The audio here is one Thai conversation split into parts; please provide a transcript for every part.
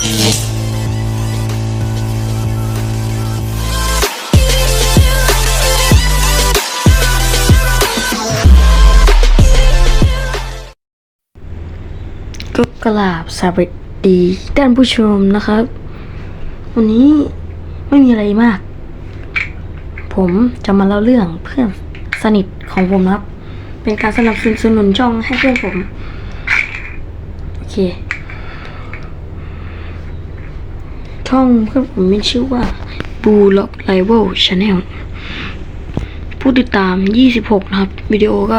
ก็กราบสวัสดีท่านผู้ชมนะครับ วันนี้ไม่มีอะไรมาก ผมจะมาเล่าเรื่องเพื่อนสนิทของผมครับ เป็นการสนับสนุนช่องให้เพื่อนผม โอเค ช่องเพื่อนผมมีชื่อว่า b u l o c k Rival Channel ผู้ติดตาม 26 นะครับ วิดีโอก็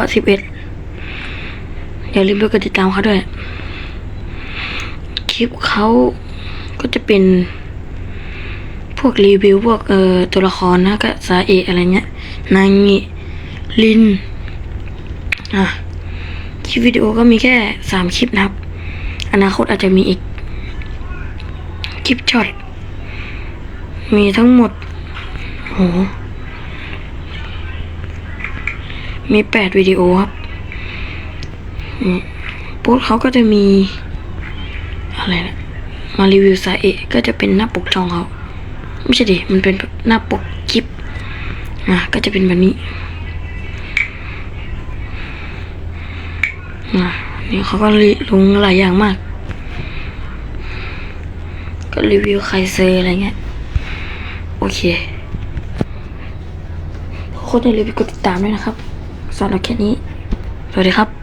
11 อย่าลืมไปกดติดตามเขาด้วย คลิปเขาก็จะเป็น พวกรีวิว พวกเอ่อตัวละครนะก็สาเอะอะไรเงี้ยนางงิลิน อะ คลิปวิดีโอก็มีแค่สามคลิปนะครับ อนาคตอาจจะมีอีก คลิปช็อต มีทั้งหมด โห มีแปดวิดีโอครับโพสเขาก็จะมี อะไรนะ มารีวิวสาเอะก็จะเป็นหน้าปกช่องเขา ไม่ใช่ดิ มันเป็นหน้าปกคลิป อะ ก็จะเป็นแบบนี้ อะนี่เขาก็รีลงหลายอย่างมาก ก็รีวิวใคเซอร์อะไรเงี้ย โอเคคนอย่าลืมไปกดติดตามด้วยนะครับสำหรับแค่นี้ สวัสดีครับ